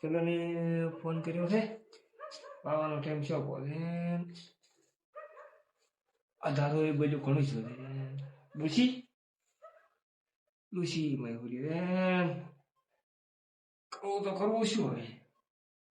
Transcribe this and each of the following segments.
પેલાને ફોન કર્યો છે આવવાનો ટાઈમ છે બોલે અધારો એ બધું ઘણું છે લુસી? લુસી મેં બોલ્યું બેન કહું તો કરવું શું હવે?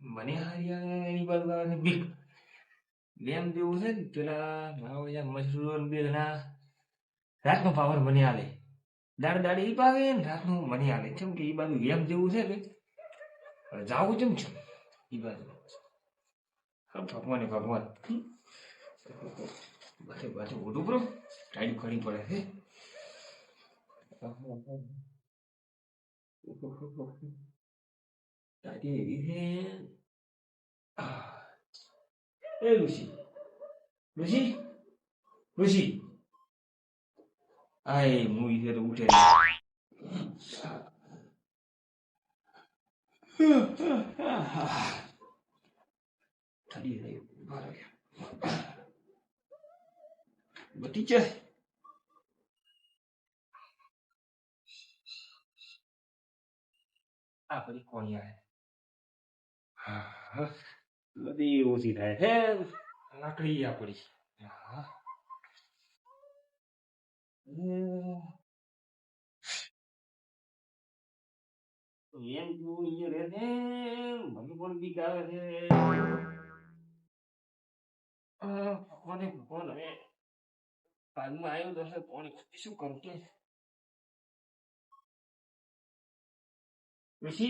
મને હારી એની બાજુ બીક. લેમ દેવું છે ને પેલા મશરૂમ બે જણા. રાતનો પાવર મને આલે દાડ દાડ ઈ પાવે ને રાતનું મને હાલે કેમ કે ઈ બાજુ એમ જેવું છે કે જાવું કેમ છે? ઈ બાજુ. ભગવાન એ ભગવાન. બાજુ બાજુ ઓઢું બરો ટાઈમ ખડી પડે છે ઋષિ. એવી છે આહ. એ લુસી લુસી લુસી આય મુઈ છે તો ઉઠે ઠરી રહી ઊભા રહે બટી જાય આ બધી કોણી આવે હા હા બધી ઓછી થાય હે લાકડી આપડી હા એમ તું અહીંયા રહે છે મને પણ બીક આવે છે આ ભગવાને ભગવાન હવે ભાગમાં આવ્યો તો હશે કોણ શું કરું કે ઋષિ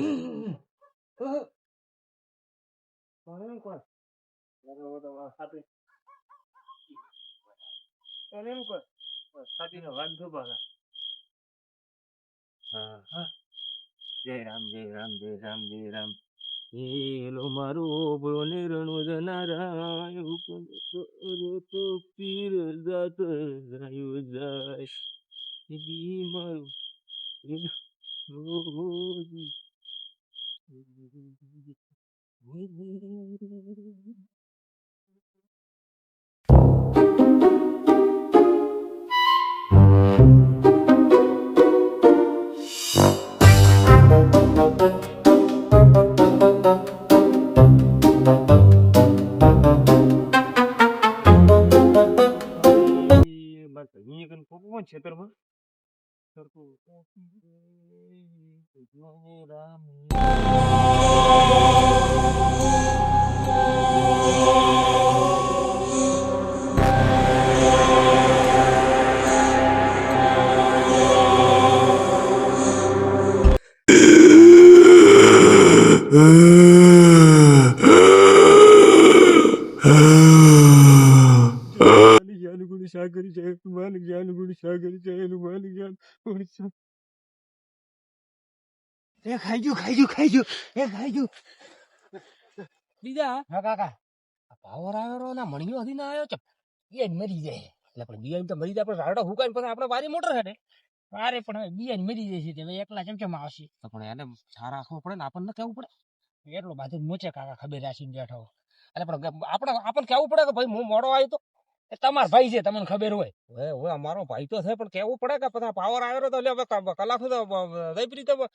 એ ઋષિ બોલ તો ખરું સાથે આવું અત્યારે આવજે હમ. કોણ એમ કોણ બરાબર તો વાત સાચી. કોણ એમ કોણ સાચી નો વાત ધોબા હા હા જય રામ જય રામ જય રામ જય રામ હેલો મારો બોને રણો જ હુકમ તો પીર જાત રાયો જાય મારું મારો 이 맞다. 이 얘기는 보고 제대로 뭐 Uh... સાગર જય હનુમાન જ્ઞાન ગુણ સાગર જય હનુમાન જ્ઞાન ગુણ સાગર એ ખાઈ ગયું ખાઈ ગયું ખાઈ ગયું એ ખાઈ ગયું બીજા હા કાકા. પાવર આવ્યો ના મણિયો હતી ના આવ્યો ચપ એ મરી જાય. એટલે પણ બીજા તો મરી જાય પણ રાડો હુકાય પણ આપણે વારી મોટર હેડે. વારે પણ હવે બિયાન મરી જાય છે એટલે એકલા ચમચમ આવશે. તો પણ એને સારા રાખવો પડે ને આપણને કેવું પડે? એટલો બાજુ મોચે કાકા ખબર રાખીને બેઠો. એટલે પણ આપણે આપણને કેવું પડે કે ભાઈ હું મોડો આવ્યો તો એ તમાર ભાઈ છે તમને ખબર હોય. હવે હવે અમારો ભાઈ તો છે પણ કેવું પડે કે પછી પાવર આવ્યો તો એટલે હવે કલાક તો તો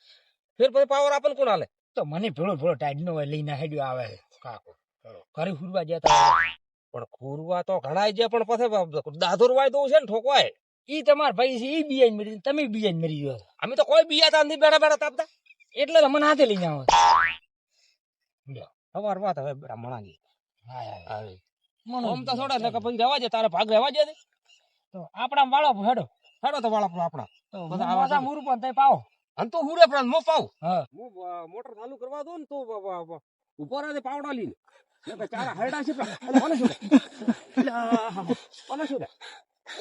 ફેર પછી પાવર આપણને કોણ હાલે? તો મને ભેળો ભેળો ટાઈડ નો લઈને હેડ્યો આવે. કાકો. ઘરે ફૂરવા જતા પણ ફૂરવા તો ઘણા છે પણ પછી દાધોરવાય તો છે ને ઠોકવાય. ઈ તમાર ભાઈ છે ઈ બિયાઈ મરી તમે બિયાઈ મરી ગયો. અમે તો કોઈ બિયા તા નથી બેઠા બેઠા તાપતા. એટલે મને હાથે લઈને આવો. સવાર વાત હવે બેટા હા આવે. આમ તો થોડા ને પછી રહેવા દે તારે ભાગ રહેવા દે ને. તો આપણા વાળો હેડો હેડો તો વાળો આપણા તો બધા. મુરુ પણ તઈ પાવો અને તો હું રે પ્રાંત મો પાવ હા. હું મોટર ચાલુ કરવા દો ને તો ઊભો રહે પાવડા લઈને ચારા હરડા છે ઓને શું લે? ઓને શું લે?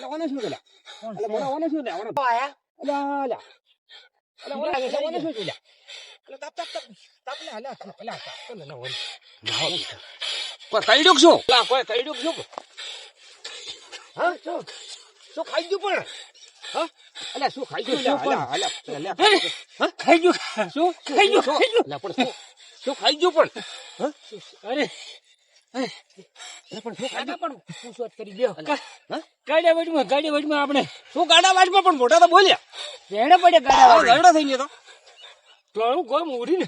ઓને શું લે? મોરા ઓને શું લે? ઓને- આયા લે. અલે ઓને- શું લે? અલે તાપ તાપ તાપ તાપ લે અલે અલે અલે તાપ તો લે, ના ઓને. ના ઓને. કોઈ કઈડ્યું કે શું? કોઈ કઈડ્યું શું? હા શું શું ખાઈ ગયું પણ હા અલ્યા શું ખાઈ ગયું અલ્યા, અલ્યા. હા? ખાઈ ગયું શું ખાઈ ગયું? ખાઈ ગયું. અલ્યા, પણ શું શું ખાઈ ગયું પણ અરે પણ પણ હા? વચમાં આપણે શું ગાડા વાજમાં પણ મોટા તો બોલ્યા એને પડે ગાડા થઈ ગયો તો કોઈ હું ગોમ ઉડીને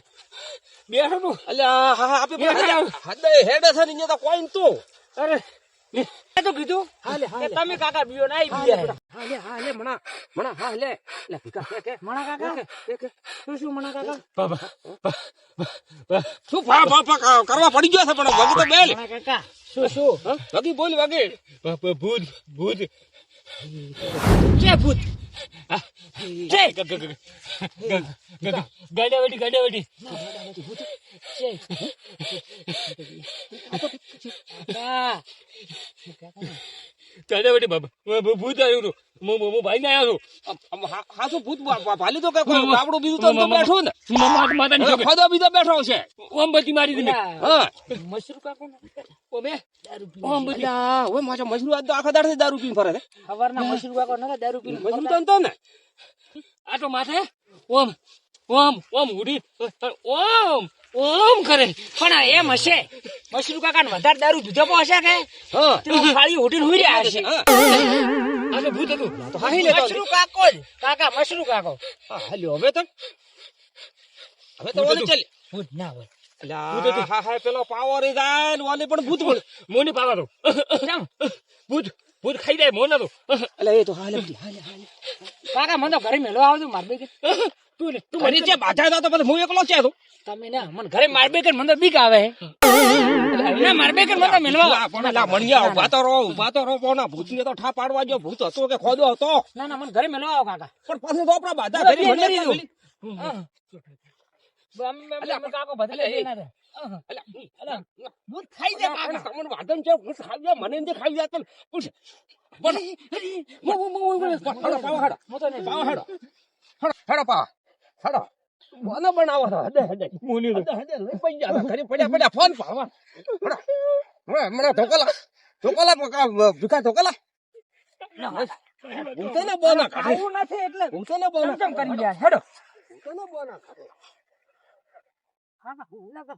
બેઠો તું અલ્યા હા હા આપે હેડે છે ને તો કોઈ તો. અરે તો કીધું હાલે હાલે. તમે કાકા બીયો ના બીયા હાલે હાલે મણા મણા હાલે. લે કે કે. મણા કાકા? કે કે કે શું શું મણા કાકા? શું ફા ફા કરવા પડી ગયો છે પણ વગી તો બેલ. મણા કાકા શું શું? વગી બોલ વગી. ભૂત ભૂત. છે ભૂત? છે ગાડી વાળી ગાડી વાળી વટી ભૂત આવ્યું હું હું ભાઈ ને આવ્યો હા તો ભૂત ભાલી તો કે કોઈ બીજું તો બેઠો ને? માતા ખોદો બીજો બેઠો છે. ઓમબત્તી મારી દીધી હા. મશરૂ કાકો ઓમે? ઓય આજ તો આખા દારૂ પીને ફરે છે. સવારના મશરૂ કાકો દારૂ પીને તો તો ને? આ તો માથે? ઓમ ઓમ ઓમ ઉડી. ઓમ ઓમ કરે. પણ એમ હશે. મશરૂ કાકા વધારે દારૂ પીધો પણ હશે કે? ખાલી ઉડીને હુઈ રહ્યા હશે આજે ભૂત હતું. તો હાહી લેતો મશરૂ કાકો જ. કાકા મશરૂ કાકો. હાલ્યો હવે તો? હવે તો ઓલે ચાલ. ભૂત ના હોય. હા હા પેલો પાવર જાય ને ઓલે પણ ભૂત પણ મોની પાવર. ભૂત. ભૂત ખાઈ જાય મોને તો. એટલે એ તો હાલે હાલે હાલે કાકા મને ઘરે મેળવા આવજો માર બે તું ને તું ઘરે મને જે બાધા હતા તો પછી હું એકલો છે? તું તમે ના મને ઘરે માર બે મને બીક આવે ના માર બે મને મેલવા મેળવા પણ લા મણિયા ઊભા તો રહો ઊભા તો રહો કોના? ભૂતને તો ઠા પાડવા જો ભૂત હતો કે ખોદો હતો? ના ના મને ઘરે મેળવા આવો કાકા. પણ પાછું તો આપણા બાધા ઘરે મરી પેલી- કાકો બદલે ના ભૂત ખાઈ પણ કાકા તમને વાદન છે ભૂત ખાઈ જાય મને જે ખાઈ જાય તો પૂછ પણ મો મો મો મો હેડો પાવા હેડો. હું તો નહીં પાવા હેડો. હેડો હેડો પાવા. હેડો. બોનો બનાવો હદે હદે મોની હદે હદે લઈ પડી જા ઘરે પડ્યા પડ્યા ફોન પાવા હેડો. મને ઢોકલા ઢોકલા ભીખા ઢોકલા ભૂતે ને. બોના આવું નથી એટલે ભૂતે ને બોના કરી જાય હેડો. ભૂતે ને બોના કાઢે કાકા હું લાગે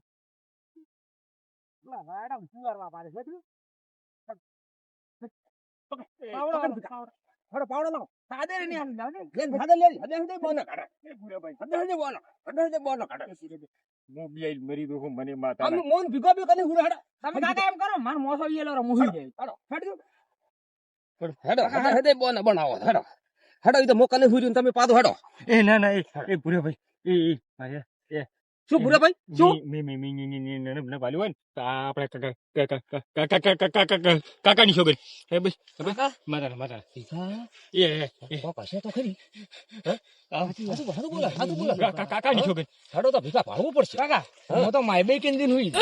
પેલા વાડા સુવારવા પાડે છે તું હેડો પાવડો લાવો. સાદે ને આમ લાગે લે હદે લે હદે હદે બોના કાઢે હદે હદે બોના હદે હદે બોના કાઢે મરી દઉં મને આમ મોન ભીગો ભીગો ને હુડા હેડો. તમે કાકા એમ કરો માર મોસો યેલો રે મુહી જાય. હેડો હેડો. હેડો હેડો હેડો બોન બનાવો હેડો. હેડો ઈ તો મોકને હુર્યું તમે પાદો હેડો. એ ના ના એ ભૂરે ભાઈ એ એ. શું ભૂરા ભાઈ શું મી મી મી મી મી ને ને વાલી હોય ને તો આપણે કાકા કાકા કાકા કાકા કાકાની છોકરી હે બસ માતા માતા એ એ તો તો ખરી બોલા કાકાની છોકરી હેડો તો ભીખા પાડવું પડશે કાકા હું તો માય બે કેન દિન હુઈ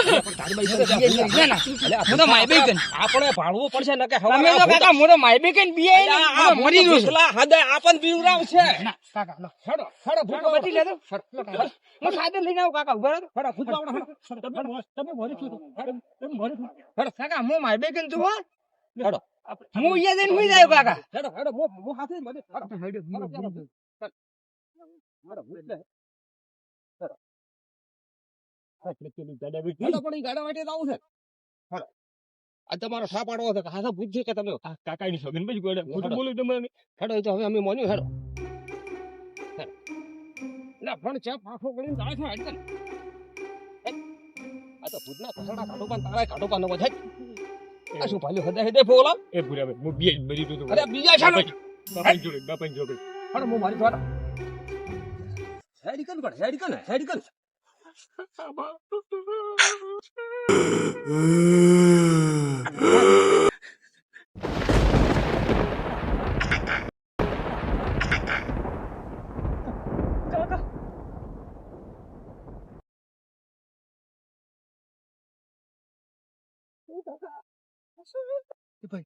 હું તો માય બે કેન આપણે પાડવું પડશે ને કે તમે તો કાકા હું તો માય બે બીએ આ મરી ગયો છું હદે આપન બીવરાવ છે કાકા લો હેડો હેડો કાકા બચી લેતો હું સાદે લઈને આવું કાકા ઊભા રહો હેડો ભૂત પાવડો તમે તમે ભરી છો તમે ભરી છો હેડો કાકા હું માય બે તું હું જાય કાકા હેડો હેડો મો મો હાથે મને તમારો સા પાડવો છે. હા છે કે તમે કાકાની છોકરી બસ ગોડે હું તો બોલું તમને હેડો તો હવે અમે મોન્યું હેડો હેડો. પણ ચા પાછો ગળીને જાય છે હેડ આ તો ભૂતના કસડા કાઢો પણ તારા કાઢો પણ આ શું ભાલ્યો હદે હદે બોલા એ ભૂરે ભાઈ હું બી મરી દઉં અરે બીજા છે ને? બાપાની હેડો હું મારી જોડા. হেডিকান করে হেডিকান হেডিকান ভাই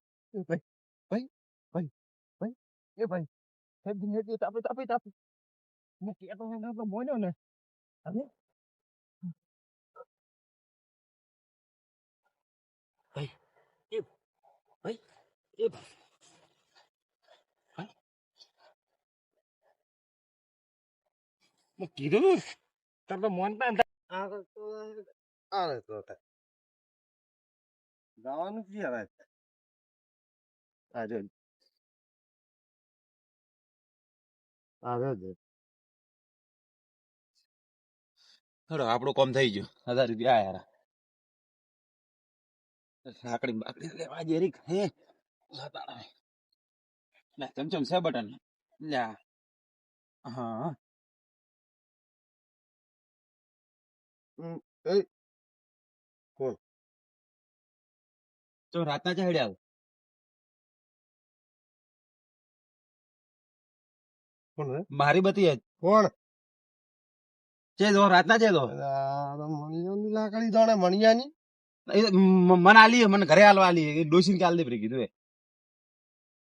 ভাই ভাই ভাই ভাই এ ভাই হেড দিন হেড দিয়ে তাপে তাপে তাপে દિને તાપે તાપે તાપે હું કહેતો હોય ને તો બોલ્યો ને હવે એ ભાઈ મેં કીધું તું તાર તો મોનતા ને આ તો આ તો જવાનું છે હવે આ જો આવે છે થોડો આપણું કોમ થઈ ગયું. હજાર રૂપિયા આયા સાકડી બાકડી લેવા જેરી હે? જતા લે ચમચમ છે બટન? લ્યા હા. એ. કોણ? તો રાતના ચડ્યા કોણ હે? મારી બતી જ કોણ? જો રાતના ચેદો લાકડી જાણે મણિયાની. મને આલી મને ઘરે હાલવા આલી. ડોસી ને આલ દે ફરી કીધું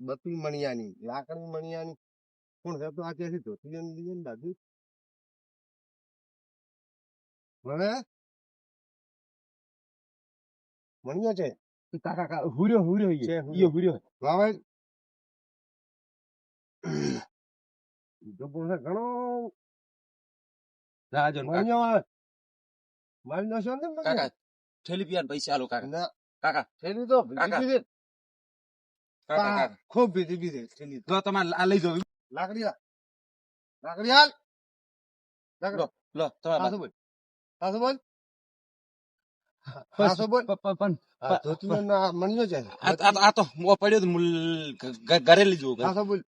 બધી મણિયાની લાકડી મણિયાની. કોણ છે? તો આ ત્યાંથી ધોતી જન લઈએ ને દાદુ મને? મણિયા છે? કાકા કા હુર્યો હુર્યો છે, ઈ હુર્યો. વાવે? બીજો ઘણો રાજો મારી નાખશો ને? કાકા થેલી પીવાના પૈસા આલો કાકા. ના. કાકા. થેલી તો કાકા. કાકા ખૂબ બીજી બીજી થેલી તો. તમારે આ લઈ જાઓ. લાકડી લાકડી હાલ. લાકડો. લો તમારે હાથો બોલ. હાથો બોલ. હાથો બોલ. પણ આ મણિયો છે આ તો પડ્યો ઘરે લીધું જવું બોલ.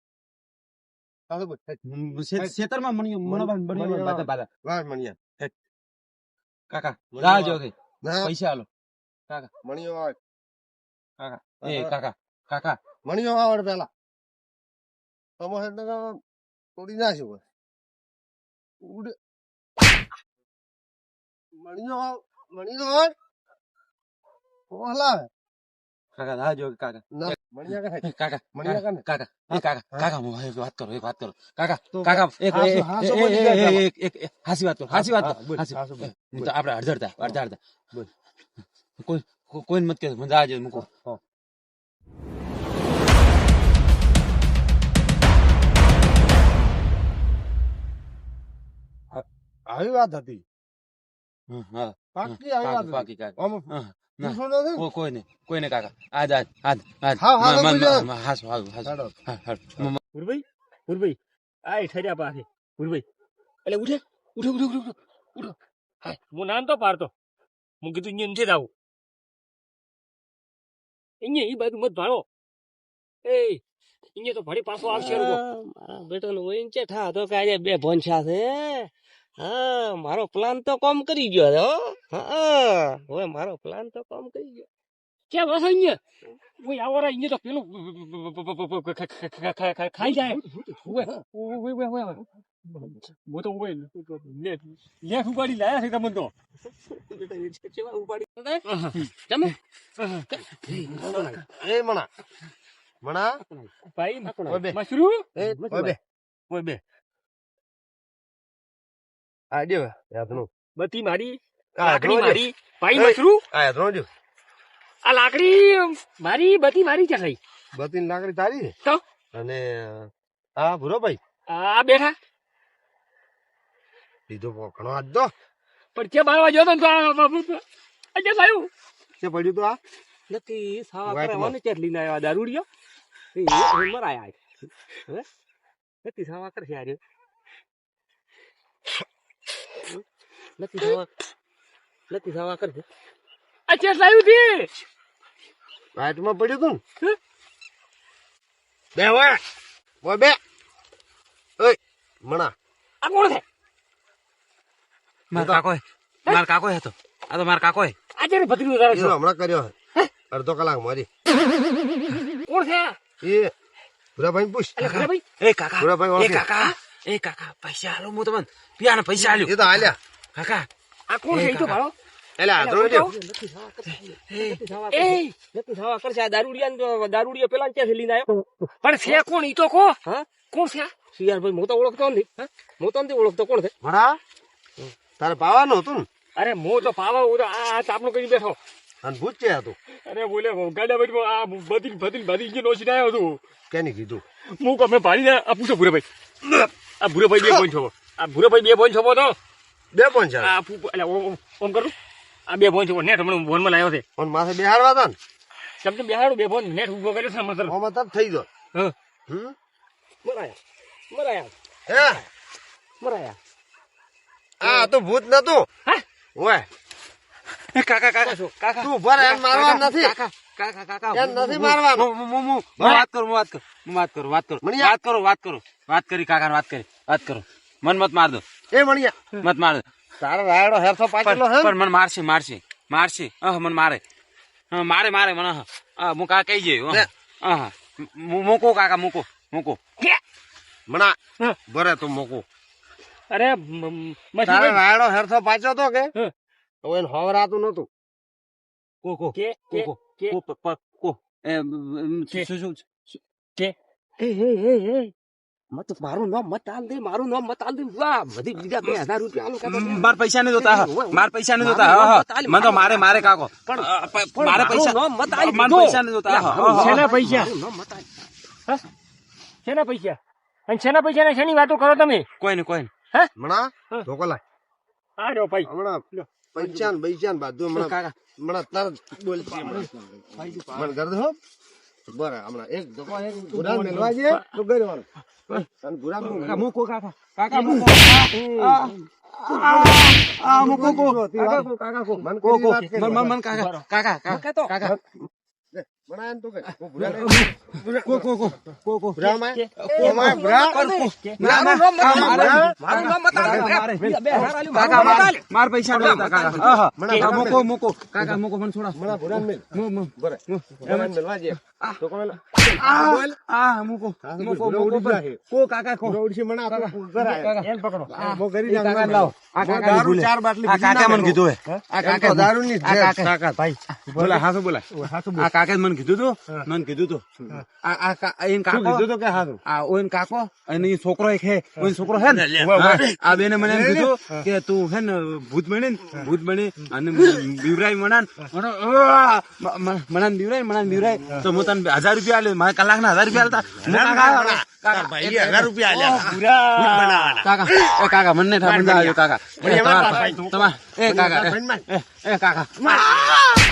ખેતરમાં મણી મણો મણી મણિયો. કાકા રાહ જો પૈસા આલો મણિયો આવે કાકા એ કાકા કાકા મણિયો આવડે પેલા તોડી નાખ્યું મણિયો મણિયો કાકા ના જો કાકા. ના મણિયા કે એ કાકા કાકા કાકા કાકા હું? એક વાત કરો એક વાત કરો. કાકા કાકા એક એક- એક- હાસી વાત કરો હાસી વાત કરો હાસી તો આપણે અડધડતા અડધડતા કોઈ કોઈ- મત કે મને આજે મૂકો. આવી વાત હતી. પાકી આવી વાત પાકી કાકા. કોઈ કોઈ નહીં. કોઈ નહીં કાકા. આજ આજ આજ આજ. હાસો હાસો હાસો પુરભાઈ પુરભાઈ આ ઠર્યા પાસે પુરભાઈ એટલે ઉઠે. ઉઠે ઉઠે ઉઠે ઉઠે. હા હું નામ તો પાડતો. હું કીધું અહીંયા નથી આવું. અહીંયા બાજુ મત એ તો પાછો આવશે તો બે ભોન છે હા મારો પ્લાન તો કોમ કરી ગયો હો. હા હવે મારો પ્લાન તો કોમ કરી ગયો. ક્યાં બસ અહીંયા? ઓય આવો રા અહીંયા તો પેલું ખાઈ જાય. ઓય ઓય ઓય ઓય મો તો ઓય લે લે ઉપાડી લાયા છે તમને તો. ઉપાડી તમે એ મણા મણા. ભાઈ મશરૂ ઓય બે. ઓય બે. આ જો યાદનું બતી મારી લાકડી મારી ભાઈ. આ યાદનો આ લાકડી મારી થઈ લાકડી તારી છે? તો? અને હા ભૂરો ભાઈ? આ બેઠા. લીધો ઘણો હાથ દો. પણ કે બારવા ને તો આજે તે પડ્યું તો આ? નથી સાવા કરવાનું ચેટ લઈને આવ્યા દારૂડિયો? એ મરાયા નથી સાવા કરશે આજે નથી થવા નથી સાવા કરશે આ ચેસ લાવ્યું છે? વાટમાં પડ્યું તું? બે ઓય ઓય બે. ઓય મણા. આ કોણ છે? માર કાકો માર કાકો હતો. આ તો માર કાકો આજે ને ભત્રી ઉતારે છે. હમણાં કર્યો હે. અડધો કલાક મારી કોણ છે એ ભુરાભાઈ પૂછ. અલે ભલે ભાઈ એ કાકા. ભુરાભાઈ એ કાકા. એ કાકા. પૈસા હાલો હું તમને. પિયાના પૈસા આલ્યો. એ તો હાલ્યા કાકા આ કોણ છે? ઈ તો ભાડો એટલે નથી થવા કરશે. નથી થવા કરશે. આ દારૂડિયા દારૂડિયા પેલા ક્યાંથી લઈને આવ્યો. પણ છે કોણ? ઈ તો કો। હા? કોણ છે? શિયાળભાઈ હું તો ઓળખતો નથી. હા? હું તો નથી ઓળખતો. કોણ છે? ભણા તારે પાવાનું હતું ને? અરે હું તો પાવા હું તો આ તાપણું કરી બેઠો. અને ભૂત છે હતું અરે બોલે ગાડા બધી આ બધી બધી બધી જે નોચી આવ્યો હતું કેને કીધું? હું કમે ભાડી ને આ પૂછો ભૂરેભાઈ. આ ભૂરેભાઈ બે પોઈન્ટ છો આ ભૂરેભાઈ બે પોઈન્ટ છો તો. બે પણ છે આ ફૂ- એટલે ઓમ ઓમ- ઓમ કરું? આ બે ફોન છે નેટ હમણાં ફોનમાં લાવ્યો છે. ફોન માથે બેહાડવા હતા ને? તમને બેહાડું બે ફોન નેટ ઊભો કર્યો છે મતલબ આમાં તરત થઈ ગયો. હા. હમ? મરાયા. મરાયા. હે? મરાયા. આ તો ભૂત નતું. હા? ઓય. કાકા કાકા. કાકા. તું ભરે એમ મારવા નથી? કાકા કાકા કાકા. એમ નથી મારવાનું. હું- હું- હું- હું વાત કરું વાત કરું વાત કરું વાત કરું. વાત કરો વાત કરો. વાત કરી કાકા વાત કરી. વાત કરો. મન મત માર દો. એ મણિયા. મત માર. દો તારો રાયડો હેરસો પાકેલો હે પણ મને મારશે મારશે મારશે. અહ મને મારે. હા, મારે મારે મને હા. કા કહી જઈ અહ. હા મૂકો કાકા મૂકો મૂકો. મણા હા. ભરે તું મૂકો. અરે તારે રાયડો હેરસો પાચ્યો તો કે. તો એને હવરાતું નતું કો કો કે કો કો કો કો. એ, શું શું કે. હે હે હે મત મારું નામ મત આલ દે મારું નામ મત આલ દે. વાહ બધી બીજા બે હજાર રૂપિયા આલો કાકા. માર પૈસા નહીં જોતા હા. માર પૈસા નહીં જોતા હા, હા. મને તો મારે મારે કાકો. પણ- મારે પૈસા નામ મત આલી મારે પૈસા જોતા હા, હા, હા. શેના પૈસા? મારું નામ મત આલી. શેના પૈસા? અને શેના પૈસા ને શેની વાતો કરો તમે? કોઈ ને કોઈ નહીં. મણા ધોકો લાય. આ રહ્યો ભાઈ. હમણાં ને ને હમણાં મને કરી દો બરાબર હમણાં એક ધોકો એક ગુરાન મેલવા છે તો ગરવાનું અને ગુરાન કાકા મૂકો કાકા કાકા મૂકો આ, આ, આ, મૂકો કાકા કાકા મન કો કરી કો વાત કરી. મન મન મન કાકા કાકા કાકા કાકા મણા તો કે ઓ ગુરાન કો કો કો કો કો ગુરાનમાં ઓ માં ગુરાન ના ના ગુરાન મારું નામ. બીજા બે હજાર કાકા મારું નામ માર પૈસા નહીં કાકા હા, હા. મને મૂકો મૂકો કાકા મૂકો મને છોડા મણા ગુરાન મેલ મુ મુ બરે ગુરાન મેલવા છે ધોકો મેલ આ આ મૂકો હા, મૂકો મૂકો. કો કાકા કો મણા તો ગરાય કાકા એમ પકડો મો ગરી કાકા લાવો આ કાકા દારૂ ચાર બાટલી આ કાકા મને કીધું હે આ કાકા કાકા દારૂ ની કાકા ભાઈ બોલા હાસુ બોલા હાસુ આ કાકા મને કીધું તું મને કીધું તું આ એન કાકો કીધું તું કે હારું આ ઓન કાકો અને એ છોકરો એક હે ઓન છોકરો હે ને આ બેને મને એમ કીધું કે તું હે ને ભૂત બની ભૂત બની અને બીવરાય મણાન મણાન બીવરાય મણાન બીવરાય તો હું તને હજાર રૂપિયા આલ્યો મારા કલાકના હજાર રૂપિયા આલતા કાકા ભાઈ હજાર રૂપિયા આલ્યા કાકા કાકા મને મને આવ્યો કાકા તમારા- એ કાકા એ કાકા